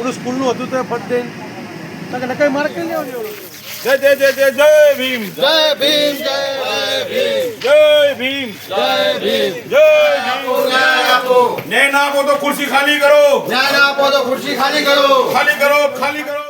પેલું સ્કૂલનું હતું તો ફટ દઈને. કે નકાઈ મારે કઈ લેવાનું જય જય જય જય જય ભીમ. જય ભીમ જય ભીમ. જય ભીમ. જય ભીમ. જય ભીમ. ન્યાય આપો. તો ખુરશી ખાલી કરો. ન્યાય આપો તો ખુરશી ખાલી કરો. ખાલી કરો ખાલી કરો.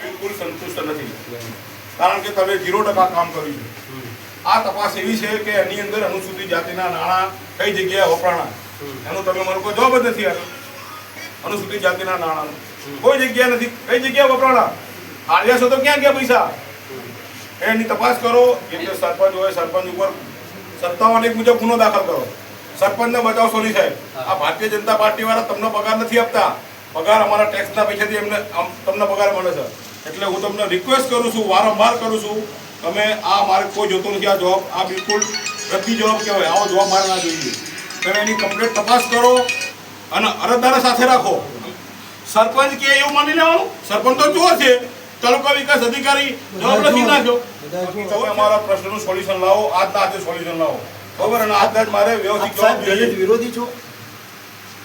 બિલકુલ સંતુષ્ટ નથી. કારણ કે તમે ઝીરો ટકા કામ કર્યું છે. આ તપાસ એવી છે કે એની અંદર અનુસૂચિત જાતિના નાણાં કઈ જગ્યાએ વપરાણા. એનો તમે મને કોઈ જવાબ જ નથી આપ્યો. અનુસૂચિત જાતિના નાણાં. કોઈ જગ્યા નથી. કઈ જગ્યાએ વપરાણા? આવ્યા છો તો ક્યાં ગયા પૈસા? એની તપાસ કરો. જે તે સરપંચ હોય સરપંચ ઉપર સત્તાવન એક મુજબ ગુનો દાખલ કરો. સરપંચને બચાવ સોની સાહેબ. આ ભારતીય જનતા પાર્ટી વાળા તમને પગાર નથી આપતા. પગાર અમારા ટેક્સના પૈસાથી એમને તમને પગાર મળે છે. એટલે હું તમને રિક્વેસ્ટ કરું છું વારંવાર કરું છું તમે આ મારે કોઈ જોતો નથી આ જવાબ આ બિલકુલ રદ્દી જવાબ કહેવાય આવો જવાબ મારે ના જોઈએ. તમે એની કમ્પ્લેટ તપાસ કરો અને અરજદાર સાથે રાખો. સરપંચ કે એવું માની લેવાનું? સરપંચ તો ચોર છે તાલુકા વિકાસ અધિકારી જવાબ લખી નાખ્યો તમે અમારા પ્રશ્નનું સોલ્યુશન લાવો આજના આજે સોલ્યુશન લાવો. બરોબર અને આજના જ મારે વ્યવસ્થિત વિરોધી છો?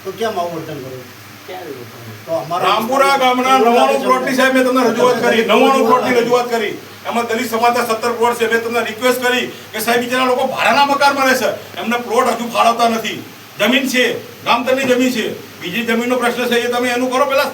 તો કેમ આવું વર્તન અમારા રામપુરા ગામના નવાણું પ્લોટની સાહેબ મેં તમને રજૂઆત કરી. નવાણું પ્લોટની રજૂઆત કરી. એમાં દલિત સમાજના સત્તર પ્લોટ છે. મેં તમને રિક્વેસ્ટ કરી કે સાહેબ બિચારા લોકો ભાડાના મકાનમાં રહે છે. એમને પ્લોટ હજુ ફાળવતા નથી. જમીન છે. ગામતરની જમીન છે. બીજી જમીનનો પ્રશ્ન છે એ તમે એનું કરો. પેલા